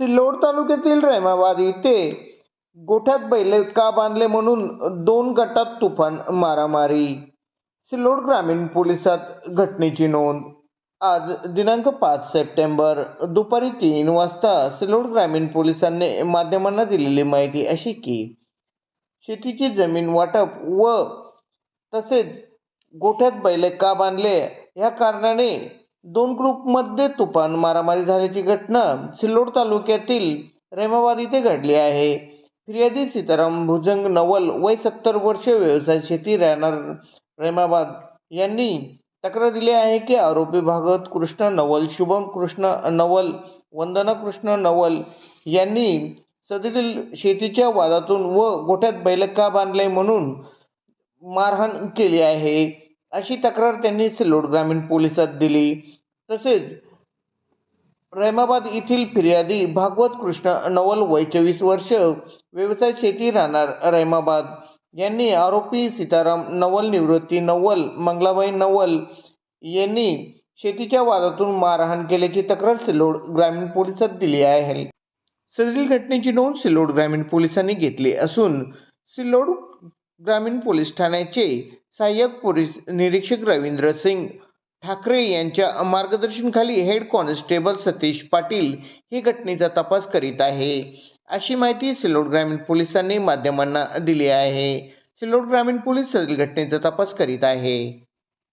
सिल्लोड तालुक्यातील रेमाबाद येथे गोठ्यात बैल का बांधले म्हणून दोन गटात तुफान मारामारी. सिल्लोड ग्रामीण पोलिसात घटनेची नोंद. आज दिनांक पाच सप्टेंबर दुपारी तीन वाजता सिल्लोड ग्रामीण पोलिसांनी माध्यमांना दिलेली माहिती अशी की शेतीची जमीन वाटप व तसेच गोठ्यात बैल का बांधले या कारणाने दोन ग्रुपमध्ये तुफान मारामारी झाल्याची घटना सिल्लोड तालुक्यातील रेमाबाद इथे घडली आहे. फिर्यादी सीताराम भुजंग नवल वय सत्तर वर्ष व्यवसाय शेती राहणार रेमाबाद. यांनी तक्रार दिली आहे की आरोपी भागवत कृष्ण नवल शुभम कृष्ण नवल वंदना कृष्ण नवल यांनी सदरील शेतीच्या वादातून व गोठ्यात बैल का बांधले म्हणून मारहाण केली आहे. अशी तक्रार त्यांनी सिल्लोड ग्रामीण पोलिसात दिली. तसेच रेमाबाद येथील फिर्यादी भागवत कृष्ण नवल वय चोवीस वर्ष व्यवसाय शेती राहणार रेमाबाद यांनी आरोपी सीताराम नवल निवृत्ती नवल मंगलाबाई नवल यांनी शेतीच्या वादातून मारहाण केल्याची तक्रार सिल्लोड ग्रामीण पोलिसात दिली आहे. सदरील घटनेची नोंद सिल्लोड ग्रामीण पोलिसांनी घेतली असून सिल्लोड ग्रामीण पोलीस ठाण्याचे सहाय्यक पोलीस निरीक्षक रवींद्र सिंग ठाकरे यांच्या मार्गदर्शनाखाली हेड कॉन्स्टेबल सतीश पाटील ही घटनेचा तपास करीत आहे. अशी माहिती सिल्लोड ग्रामीण पोलिसांनी माध्यमांना दिली आहे. सिल्लोड ग्रामीण पोलीस सदरील घटनेचा तपास करीत आहे.